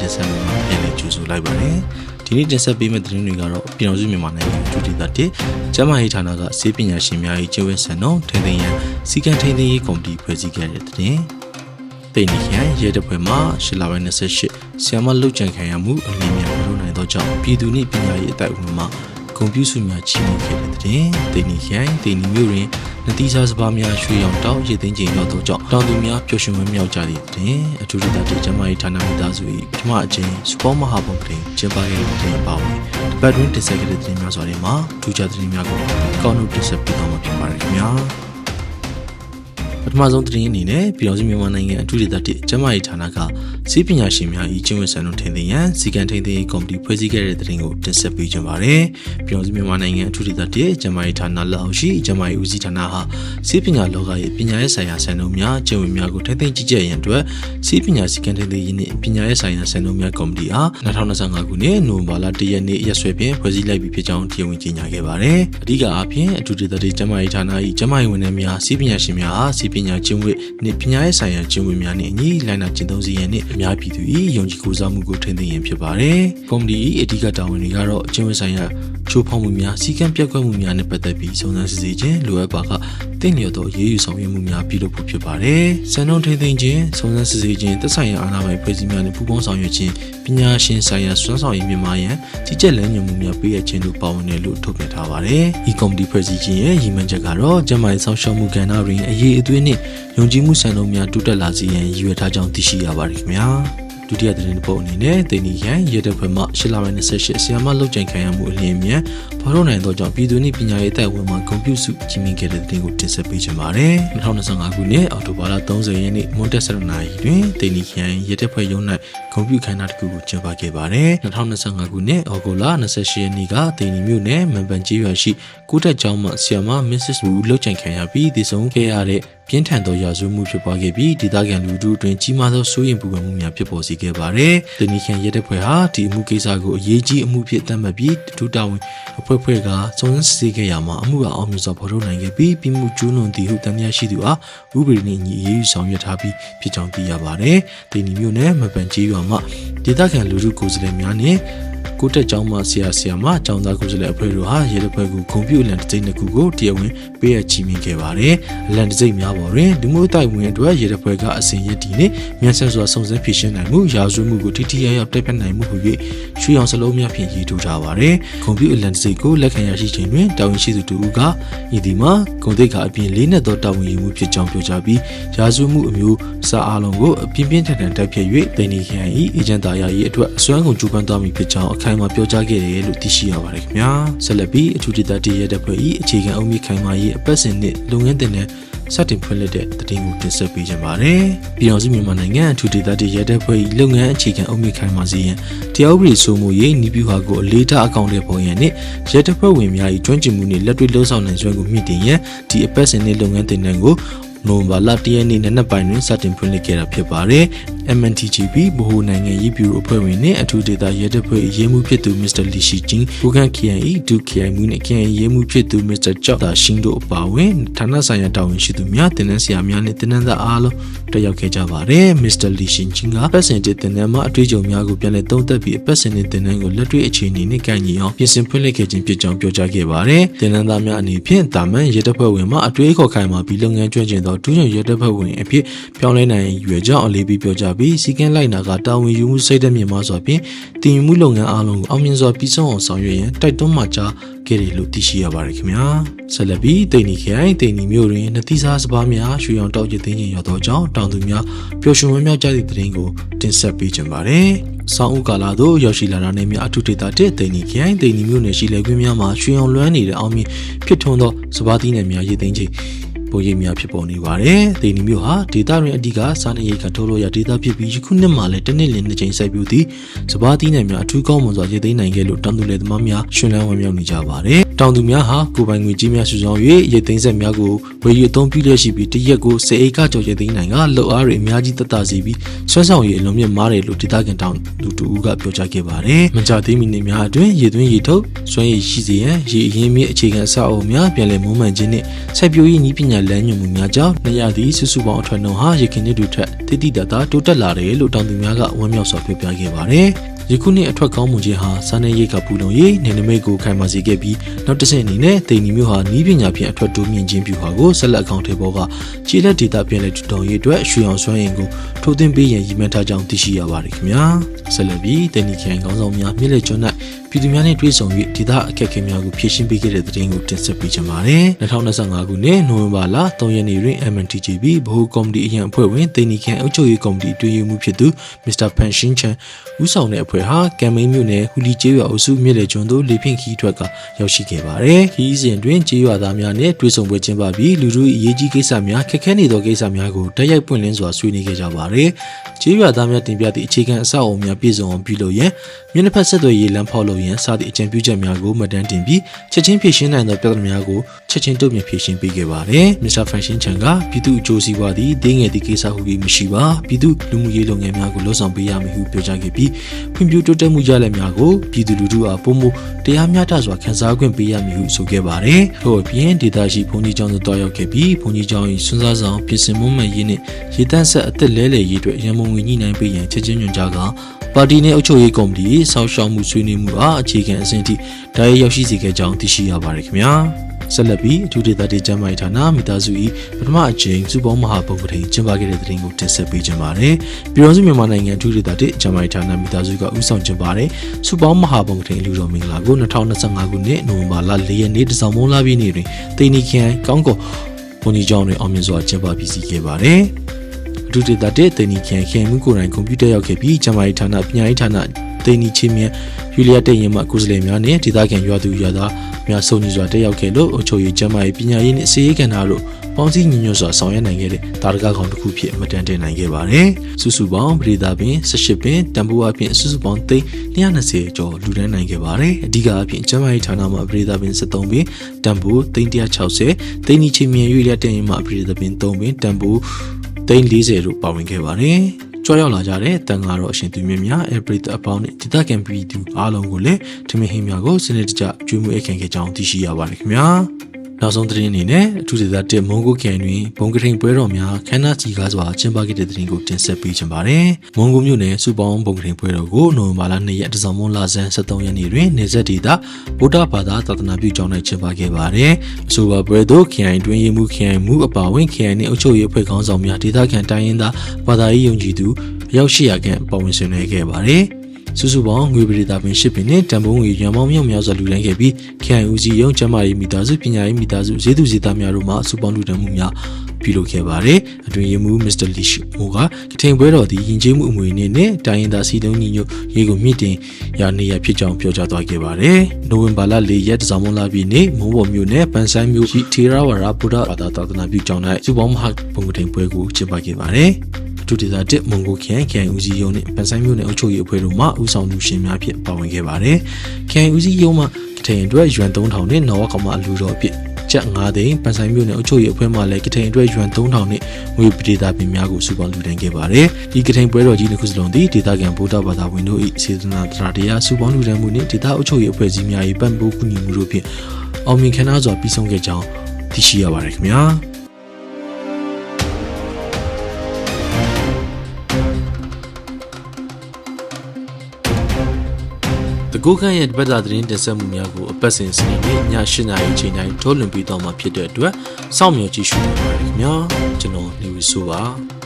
တက်တာသတင်းတင်ဆက်မှုမှာပြန်လည်ကြိုဆိုလိုက်ပါတယ်ဒီနေ့တင်ဆက်ပေးမယ့်သတင်းတွေကတော့ပြည်တော်စုမြန်မာနိုင်ငံဒုတိယတစ်ကျန်းမာရေးဌာနကစေပညာရှင်များ၏ကျင့်ဝတ်စံနှုန်းထိန်းသိမ်းရန်စီကံထိန်းသိမ်းရေးကော်မတီဖွဲ့စည်းခဲ့တဲ့သတင်းတိတ်နေရန်ရဲတပ်ဖွဲ့မှရှလပိုင်း28ဆီယမလုတ်ကြံခံရမှုအလင်းများပြုလုပ်နိုင်သောကြောင့်ပြည်သူနှင့်ပညာရေးအတိုက်အဝင်မှာ ဂုံပြူစုများချီးမြှင့်ခဲ့တဲ့တဲ့တိတ်နေရန်တိတ်နေမျိုးတွင်နတိစားစပါးများရွှေရောင်တောက်ရည်သိမ်းချိန်ရောက်သောကြောင့်တောင်သူများပျော်ရွှင်ဝမ်းမြောက်ကြသည့်တဲ့အထူးဒေသတိကျမ်းမာရေးဌာနမိသားစု၏ပထမအကြိမ်စပေါ်မဟာဘုံကရင်ကျင်းပခဲ့တဲ့တဲ့ပါဝင်တပတ်တွင်တင်ဆက်ခဲ့တဲ့တဲ့များစွာတွေမှာထူးခြားတဲ့များကိုကောင်းလို့တင်ဆက်ပေးသွားမှာဖြစ်ပါတယ်ခင်ဗျာ ပထမဆုံးသတင်းအနေနဲ့ပြည်တော်စုမြန်မာနိုင်ငံအထူးဒေသတိကျမ်းမာရေးဌာနကစီးပညာရှင်များ၏ကျင့်ဝတ်စံနှုန်းထိန်းသိမ်းရန်စီကံထိန်းသိမ်းရေးကော်မတီဖွဲ့စည်းခဲ့တဲ့သတင်းကိုတင်ဆက်ပေးကြပါမယ်။ပြည်တော်စုမြန်မာနိုင်ငံအထူးဒေသတိကျမ်းမာရေးဌာနလက်အောက်ရှိကျမ်းမာရေးဦးစီးဌာနဟာစီးပညာလောကရဲ့ပညာရေးဆိုင်ရာစံနှုန်းများကျင့်ဝတ်များကိုထိန်းသိမ်းကြည့်ကြရန်အတွက်စီးပညာစီကံထိန်းသိမ်းရေးနှင့်ပညာရေးဆိုင်ရာစံနှုန်းများကော်မတီအား2025ခုနှစ်နိုဝင်ဘာလ1ရက်နေ့ရက်စွဲဖြင့်ဖွဲ့စည်းလိုက်ပြီးဖြစ်ကြောင်းတရားဝင်ကြေညာခဲ့ပါတယ်။အဓိကအားဖြင့်အထူးဒေသတိကျမ်းမာရေးဌာန၏ကျမ်းမာရေးဝန်ထမ်းများစီးပညာရှင်များအားစီးပညာကျင့်ဝတ်နှင့်ပညာရေးဆိုင်ရာကျင့်ဝတ်များနှင့်အညီလိုင်းနာကျင့်သုံးစီရန်နှင့်အများပြည်သူ၏ယုံကြည်ကိုးစားမှုကိုထိန်းသိမ်းရန်ဖြစ်ပါတယ်။ကော်မတီ၏အဓိကတာဝန်တွေကတော့ကျင့်ဝတ်ဆိုင်ရာ ချိုးဖောက်မှုများစီကံပြတ်ကွက်မှုများနဲ့ပတ်သက်ပြီးစုံစမ်းစစ်ဆေးခြင်းလိုအပ်ပါကတင့်လျော်သောရေးယူဆောင်ရွက်မှုများပြုလုပ်ဖို့ဖြစ်ပါတယ်။စံနှုန်းထိန်းသိမ်းခြင်းစုံစမ်းစစ်ဆေးခြင်းသက်ဆိုင်ရာအာဏာပိုင်ဖွဲ့စည်းများနဲ့ပူးပေါင်းဆောင်ရွက်ခြင်းပညာရှင်ဆိုင်ရာစွမ်းဆောင်ရည်မြင့်မားရန်ကြီးကြပ်လမ်းညွှန်မှုများပေးအပ်ခြင်းတို့ပါဝင်တယ်လို့ထုတ်ပြန်ထားပါတယ်။ဤကော်မတီဖွဲ့စည်းခြင်းရဲ့ရည်မှန်းချက်ကတော့ကျန်းမာရေးစောင့်ရှောက်မှုကဏ္ဍတွင်အရေးအသွေးနှင့်ယုံကြည်မှုစံနှုန်းများတိုးတက်လာစေရန်ရည်ရွယ်ထားကြောင်းသိရှိရပါတယ်ခင်ဗျာ။ ဒုတိယသတင်းတစ်ပုဒ်အနေနဲ့တိန်နီရန်ရဲတပ်ဖွဲ့မှရှစ်လပိုင်း28ဆီယမလောက်ကျန်ခံရမှုအလင်းမြန်ဖော်ထုတ်နိုင်သောကြောင့်ပြည်သူနှင့်ပညာရေးတပ်ဝင်မှကွန်ပျူစုကြီးမြင့်ခဲ့တဲ့သတင်းကိုတင်ဆက်ပေးချင်ပါတယ်2025ခုနှစ်အောက်တိုဘာလ30ရက်နေ့မွန်တက်ဆရနာရီတွင်တိန်နီရန်ရဲတပ်ဖွဲ့ရုံး၌ကွန်ပျူခန္ဓာတစ်ခုကိုကျင်းပခဲ့ပါတယ်2025ခုနှစ်အောက်တိုဘာလ28ရက်နေ့ကတိန်နီမြို့နယ်မန်ပန်ကြီးရွာရှိကိုတက်ကျောင်းမှဆီယမမစ္စစ်ဘူလောက်ကျန်ခံရပြီးတည်ဆုံခဲ့ရတဲ့ပြင်းထန်သောရာဇဝမှုဖြစ်ပွားခဲ့ပြီးဒေသခံလူထုအတွင်းကြီးမားသောစိုးရိမ်ပူပန်မှုများဖြစ်ပေါ်စေခဲ့ပါတယ်။တနီခန်ရဲတပ်ဖွဲ့ဟာဒီအမှုကိစ္စကိုအရေးကြီးအမှုဖြစ်သတ်မှတ်ပြီးဒုတာဝန်အဖွဲ့ဖွဲ့ကစုံစမ်းစစ်ဆေးခဲ့ရမှာအမှုကအောင်မြင်စွာဖော်ထုတ်နိုင်ခဲ့ပြီးပြည်မှုကျူးလွန်သည်ဟုတန်တရားရှိသူအားဥပဒေနှင့်ညီအရေးယူဆောင်ရွက်ထားပြီးဖြစ်ကြောင်းသိရပါတယ်။ဒီနီမျိုးနဲ့မပန်ကြီးရွာမှဒေသခံလူထုကိုယ်စားလှယ်များနဲ့ ကိုတက်ကျောင်းမှဆရာဆရာမကျောင်းသားကိုယ်စားလှယ်အဖွဲ့တို့ဟာရဲတပ်ဖွဲ့ကိုဂုံပြူအလံတစ်စိမ့်တစ်ခုကိုတရားဝင်ပေးအပ်ချီးမြှင့်ခဲ့ပါတယ်။အလံတစ်စိမ့်များပေါ်တွင်လူမှုအတိုင်းဝင်အတွက်ရဲတပ်ဖွဲ့ကအစဉ်ရည်တည်နှင့်မြန်ဆန်စွာစုံစမ်းဖြေရှင်းနိုင်မှုရာဇဝမှုကိုထိထိရောက်ရောက်တိုက်ဖျက်နိုင်မှုဟူ၍ရွှေအောင်စလုံးများဖြင့်ရည်ထူထားပါတယ်။ဂုံပြူအလံတစ်စိမ့်ကိုလက်ခံရရှိခြင်းတွင်တာဝန်ရှိသူတူကဤဒီမှာဂုံတိတ်ကအပြင်လေးနက်သောတာဝန်ယူမှုဖြစ်ကြောင်းပြောကြားပြီးရာဇဝမှုအမျိုးစာအားလုံးကိုအပြင်းပြင်းထန်ထန်တိုက်ဖျက်၍တိန်နီခရိုင်၏အေဂျင့်တာယာ၏အတွက်အစွမ်းကုန်ကြိုးပမ်းသွားမည်ဖြစ်ကြောင်းအခိုင်အမာပြောကြားခဲ့တယ်လို့သိရှိရပါတယ်ခင်ဗျာဆက်လက်ပြီးအထူးဒေသတည်ရတဲ့ဖွဲ့၏အခြေခံအုံမြင့်ခိုင်မာရေးအပတ်စဉ်နှင့်လုပ်ငန်းတင်တဲ့စတင်ဖွင့်လှစ်တဲ့တည်င်းကိုတင်ဆက်ပေးကြပါမယ်။ပြည်တော်စုမြန်မာနိုင်ငံအထူးဒေသတည်ရတဲ့ဖွဲ့၏လုပ်ငန်းအခြေခံအုံမြင့်ခိုင်မာစေရန်တရားဥပဒေစိုးမိုးရေးဤပြုဟာကိုအလေးထားအကောင့်တွေပေါ်ရန်နှင့်ရဲတပ်ဖွဲ့ဝင်များ၏ကျွမ်းကျင်မှုနှင့်လက်တွေ့လှုပ်ဆောင်နိုင်စွမ်းကိုမြင့်တင်ရန်ဒီအပတ်စဉ်နှင့်လုပ်ငန်းတင်တဲ့ကိုနိုဝင်ဘာလ၁ရက်နေ့နံနက်ပိုင်းတွင်စတင်ဖွင့်လှစ်ခဲ့တာဖြစ်ပါတယ်။ MNTGB ဗဟိုနိုင်ငံရေးဗျူရိုအဖွဲ့ဝင်နှင့်အထူးဒေသရဲတပ်ဖွဲ့ရေးမှူးဖြစ်သူ Mr. Li Shijing ကိုကန် KNE ဒု KI မှုနှင့် KNE ရေးမှူးဖြစ်သူ Mr. Chao Da Shin တို့အပါအဝင်ဌာနဆိုင်ရာတာဝန်ရှိသူများတင်နန်းဆရာများနှင့်တင်နန်းသားအားလုံးတက်ရောက်ခဲ့ကြပါတယ်။ Mr. Li Shijing ကပတ်စင်တဲ့တင်နန်းမှာအတွေ့အကြုံများကိုပြန်လည်သုံးသပ်ပြီးပတ်စင်တဲ့တင်နန်းကိုလက်တွေ့အခြေအနေနဲ့ကိုင်ညီအောင်ပြင်ဆင်ဖွင့်လှစ်ခဲ့ခြင်းဖြစ်ကြောင်းပြောကြားခဲ့ပါတယ်။တင်နန်းသားများအနေဖြင့်တာမန်ရဲတပ်ဖွဲ့ဝင်မှအတွေ့အခေါ်ခိုင်မာပြီးလုပ်ငန်းကျွမ်းကျင်သောဒုညွှန်ရဲတပ်ဖွဲ့ဝင်အဖြစ်ပြောင်းလဲနိုင်ရွယ်ကြောင်းအလေးပေးပြောကြားပြီးစီကင်းလိုက်နာကတာဝန်ယူမှုစိတ်ဓာတ်မြင့်မားစွာဖြင့်တည်ယူမှုလုပ်ငန်းအားလုံးကိုအောင်မြင်စွာပြီးဆုံးအောင်ဆောင်ရွက်ရန်တိုက်တွန်းမှကြားခဲ့တယ်လို့သိရှိရပါတယ်ခင်ဗျာဆက်လက်ပြီးတိန်နီခိုင်တိန်နီမြို့တွင်နတိစားစပားများရွှေရောင်တောက်ရည်သိန်းကြီးရောက်သောကြောင့်တောင်သူများပျော်ရွှင်ဝမ်းမြောက်ကြသည့်တဲ့ရင်ကိုတင်ဆက်ပေးကြပါမယ်ဆောင်းဦးကာလာတို့ရောက်ရှိလာတာနဲ့မြအထူးဒေတာတဲ့တိန်နီခိုင်တိန်နီမြို့နယ်ရှိလေကွင်းများမှာရွှေရောင်လွှမ်းနေတဲ့အောင်မြင်ဖြစ်ထွန်းသောစပားသီးနယ်များရည်သိန်းကြီး ပိုရိပ်များဖြစ်ပေါ်နေပါတယ်။ဒေနီမျိုးဟာဒေတာရင်အဓိကစားနေရိတ်ကထုတ်လို့ရဒေတာဖြစ်ပြီးယခုနှစ်မှာလည်းတစ်နှစ်လင်းနှစ်ကြိမ်စိုက်ပျိုးသည့်စပားသီးနယ်များအထူးကောင်းမွန်စွာရည်သိမ်းနိုင်ခဲ့လို့တောင်သူလယ်သမားများရှင်လန်းဝမ်းမြောက်နေကြပါတယ်။ တောင်သူများဟာကိုယ်ပိုင်ငွေကြီးများစုဆောင်း၍ရည်သိမ်းဆက်များကိုဝယ်ယူအသုံးပြုလျက်ရှိပြီးတရက်ကိုစေအိတ်ကကြော်ရည်သိမ်းနိုင်ကလှုပ်အားတွေအများကြီးတက်တာစီပြီးဆွမ်းဆောင်ရည်အလုံးမြင့်မားတယ်လို့ဒေသခံတောင်သူတူဦးကပြောကြားခဲ့ပါတယ်။မကြသေးမီနှစ်များအတွင်းရည်သွင်းရည်ထုတ်စွမ်းရည်ရှိစေရန်ရည်အရင်းမြစ်အခြေခံအဆောက်အအုံများပြန်လည်မွမ်းမံခြင်းနှင့်စိုက်ပျိုးရေးနည်းပညာလမ်းညွှန်မှုများကြောင့်နေရာသည့်စုစုပေါင်းအထွတ်နှုန်းဟာရခင်နှစ်တူထက်တိတိတတ်တာတိုးတက်လာတယ်လို့တောင်သူများကဝမ်းမြောက်စွာပြောပြခဲ့ပါတယ်။ ယခုနှစ်အထွက်ကောင်းမှုချင်းဟာစားနေရိတ်ကပူလုံရေးနေနမိတ်ကိုခိုင်မာစေခဲ့ပြီးနောက်တစ်ဆင့်အနေနဲ့တိန်နီမျိုးဟာနီးပညာဖြင့်အထွက်တိုးမြင့်ခြင်းပြုဟာကိုဆက်လက်အကောင့်ထဲပေါ်ကခြေလက်ဒေတာပြန်လည်ထူထောင်ရေးအတွက်ရွှေအောင်စွမ်းရင်ကိုထိုးသွင်းပေးရန်ရည်မှန်းထားကြောင်းသိရှိရပါတယ်ခင်ဗျာဆက်လက်ပြီးတိန်နီခိုင်ကောင်းဆောင်များမြစ်လက်ကျွန်း၌ ပြည်သူများနဲ့တွေ့ဆုံ၍ဒေသအခက်အခဲများကိုဖြေရှင်းပေးခဲ့တဲ့သတင်းကိုတင်ဆက်ပေးချင်ပါတယ်2025ခုနှစ်နိုဝင်ဘာလ3ရက်နေ့တွင် MNTGB ဗဟိုကော်မတီအရန်အဖွဲ့ဝင်တိန်နီခိုင်အုပ်ချုပ်ရေးကော်မတီတွင်ရမှုဖြစ်သူ Mr. Pan Shin Chan ဦးဆောင်တဲ့အဖွဲ့ဟာကမ်မိန်မြို့နယ်ဟူလီကျေးရွာအုပ်စုမြစ်လေကျွန်းသို့လေဖြင့်ခီးထွက်ကရောက်ရှိခဲ့ပါတယ်။ခီးစဉ်တွင်ကျေးရွာသားများနဲ့တွေ့ဆုံပွဲကျင်းပပြီးလူထုအရေးကြီးကိစ္စများခက်ခဲနေသောကိစ္စများကိုတိုက်ရိုက်ပွင့်လင်းစွာဆွေးနွေးခဲ့ကြပါတယ်။ကျေးရွာသားများတင်ပြသည့်အခြေခံအဆောက်အအုံများပြည့်စုံအောင်ပြုလုပ်ရန်မျက်နှာဖက်ဆက်သွယ်ရေးလမ်းဖောက်လုပ်ရန်စသည့်အကြံပြုချက်များကိုမှတ်တမ်းတင်ပြီးချက်ချင်းဖြေရှင်းနိုင်သောပြဿနာများကိုချက်ချင်းတုံ့ပြန်ဖြေရှင်းပေးခဲ့ပါတယ်။ Mr. Fashion Chan ကပြည်သူအကျိုးစီးပွားသည့်ဒင်းငယ်သည့်ကိစ္စဟုပြီးမရှိပါပြည်သူလူမှုရေးလုပ်ငန်းများကိုလှုပ်ဆောင်ပေးရမည်ဟုပြောကြားခဲ့ပြီးဖွံ့ဖြိုးတိုးတက်မှုရလဒ်များကိုပြည်သူလူထုအားပုံမတရားမျှတစွာခံစား권ပေးရမည်ဟုဆိုခဲ့ပါတယ်။ထို့အပြင်ဒေသရှိဘုန်းကြီးကျောင်းသို့တွားရောက်ခဲ့ပြီးဘုန်းကြီးကျောင်း၏စွမ်းစားဆောင်ပြင်ဆင်မှုမှန်ရေးနှင့်ရေတန့်ဆက်အသက်လဲလှယ်ရေးအတွက်ရန်မုံငွေညှိနှိုင်းပေးရန်ချက်ချင်းညွှန်ကြားက ပါတီနဲ့အုပ်ချုပ်ရေးကော်မတီဆောက်ရှောက်မှုဆွေးနွေးမှုအားအခြေခံအဆင့်ထိဒါရိုက်ရောက်ရှိစေခဲ့ကြောင်းသိရှိရပါတယ်ခင်ဗျာဆက်လက်ပြီးအထူးဒေသတေကျမ်းမာရေးဌာနမိသားစု၏ပထမအကြိမ်စုပေါင်းမဟာပုံကတိကျင်းပခဲ့တဲ့တဲ့တင်ကိုတင်ဆက်ပေးကြပါမယ်။ပြည်တော်စုမြန်မာနိုင်ငံအထူးဒေသတေကျမ်းမာရေးဌာနမိသားစုကဦးဆောင်ကျင်းပတဲ့စုပေါင်းမဟာပုံကတိလူတော်မင်္ဂလာကို2025ခုနှစ်နိုဝင်ဘာလ4ရက်နေ့တစောင်းမုံလာပြည်နေ့တွင်တိန်နီခရိုင်ကောင်းကောဘုန်ကြီးကျောင်းတွင်အောင်မြင်စွာကျင်းပပြီးစီးခဲ့ပါတယ်။ အထူးဒေသတေတိန်နီခရိုင်ခေမှုကိုယ်တိုင်ကွန်ပျူတာရောက်ခဲ့ပြီးကျမ်းမာရေးဌာနပညာရေးဌာနတိန်နီချင်းမြယူလီယာတိတ်ရင်မှကိုယ်စားလှယ်များနဲ့ဒေသခံရွာသူရွာသားများစုံညီစွာတက်ရောက်ခဲ့လို့အုပ်ချုပ်ရေးကျန်းမာရေးပညာရေးနဲ့စီရေးကဏ္ဍတို့ပေါင်းစည်းညီညွတ်စွာဆောင်ရွက်နိုင်ခဲ့တဲ့တာရကကောင်တစ်ခုဖြစ်မတန်တင်နိုင်ခဲ့ပါတယ်။စုစုပေါင်းပြည်သားပင်18ပင်တန်ဖိုးအပြင်စုစုပေါင်းသိန်း220ကျော်လူဒန်းနိုင်ခဲ့ပါတယ်။အဓိကအပြင်ကျန်းမာရေးဌာနမှာပြည်သားပင်73ပင်တန်ဖိုးသိန်း160သိန်းကြီးချင်းမြင်ရွေးလက်တင်ရင်မှာပြည်သားပင်3ပင်တန်ဖိုး သိန်း40တို့ပါဝင်ခဲ့ပါတယ်။ကြွရောက်လာကြတဲ့တန်ဃာတော်အရှင်သူမြင့်များအပရိသအပေါင်းနဲ့ဒေသခံပြည်သူအားလုံးကိုလည်းထမင်းဟင်းများကိုစနစ်တကျကျွေးမွေးအခမ်းခဲ့ကြောင်းသိရှိရပါတယ်ခင်ဗျာ နောက်ဆုံးသတင်းအနေနဲ့အထူးဒေသတစ်မွန်ဂိုကန်တွင်ဘုံကထိန်ပွဲတော်များခမ်းနားကြီးကားစွာကျင်းပခဲ့တဲ့သတင်းကိုတင်ဆက်ပေးချင်ပါတယ်။မွန်ဂိုမြို့နယ်စုပေါင်းဘုံကထိန်ပွဲတော်ကိုနိုဝင်ဘာလ2ရက်တစောင်းမွန်လာဇန်23ရက်နေ့တွင်နေဆက်ဒေသဗုဒ္ဓဘာသာသာသနာပြုကျောင်း၌ကျင်းပခဲ့ပါတယ်။အဆိုပါပွဲသို့ခရိုင်တွင်ရေးမှုခရိုင်မှုအပါဝင်ခရိုင်နှင့်အုပ်ချုပ်ရေးအဖွဲ့ခေါင်းဆောင်များဒေသခံတိုင်းရင်းသားဘာသာရေးယုံကြည်သူအယောက်800ခန့်ပါဝင်ဆင်နွှဲခဲ့ပါတယ်။ စုစုပေါင်းငွေပရိသတ်ပင်ရှစ်ပင်နဲ့တန်ဖိုးငွေရန်ပေါင်းမြောက်များစွာလူဒန်းခဲ့ပြီး KNUC ရုံးကျန်းမာရေးမိသားစုပညာရေးမိသားစုဈေးသူဈေးသားများတို့မှစုပေါင်းလူဒန်းမှုများပြုလုပ်ခဲ့ပါတယ်။အတွင်ရေးမှူး Mr. Lish မိုကကထိန်ပွဲတော်သည်ယဉ်ကျေးမှုအမွေနဲ့နဲ့တိုင်းရင်းသားစီတုံးညီညွတ်ရေးကိုမြင့်တင်ရနေရဖြစ်ကြောင်းပြောကြားသွားခဲ့ပါတယ်။နိုဝင်ဘာလ၄ရက်တစောင်းမလာပြည်နေ့မုံဘော်မြို့နယ်ပန်ဆိုင်မြို့ရှိထေရဝါဒဗုဒ္ဓဘာသာသာသနာပြုကျောင်း၌စုပေါင်းမဟာဘုံကထိန်ပွဲကိုကျင်းပခဲ့ပါတယ်။ ဒုတိယတစ်မွန်ဂိုခရိုင်ခရိုင်ဦးစီးရုံးနဲ့ပန်ဆိုင်မြို့နယ်အုပ်ချုပ်ရေးအဖွဲ့တို့မှဦးဆောင်သူရှင်များဖြင့်ပါဝင်ခဲ့ပါတယ်။ခရိုင်ဦးစီးရုံးမှကထိန်အတွက်ရွမ်3000နဲ့နော်ဝကောင်မှအလူတော်အဖြစ်ကျပ်9သိန်းပန်ဆိုင်မြို့နယ်အုပ်ချုပ်ရေးအဖွဲ့မှလည်းကထိန်အတွက်ရွမ်3000နဲ့ငွေပဒေတာပင်များကိုစုပေါင်းလူဒန်းခဲ့ပါတယ်။ဒီကထိန်ပွဲတော်ကြီးတစ်ခုစလုံးသည်ဒေသခံဗုဒ္ဓဘာသာဝင်တို့၏စေတနာတရားတရားစုပေါင်းလူဒန်းမှုနှင့်ဒေသအုပ်ချုပ်ရေးအဖွဲ့အစည်းများ၏ပံ့ပိုးကူညီမှုတို့ဖြင့်အောင်မြင်ခမ်းနားစွာပြီးဆုံးခဲ့ကြောင်းသိရှိရပါတယ်ခင်ဗျာ။။ ကူခန့်ရဲ့တပတ်တာသတင်းတင်ဆက်မှုများကိုအပတ်စဉ်စနေနေ့ည8:00နာရီချိန်တိုင်းထုတ်လွှင့်ပေးတော့မှာဖြစ်တဲ့အတွက်စောင့်မျှော်ကြည့်ရှုနိုင်ပါတယ်ခင်ဗျာ။ကျွန်တော်နေဝီဆိုပါ။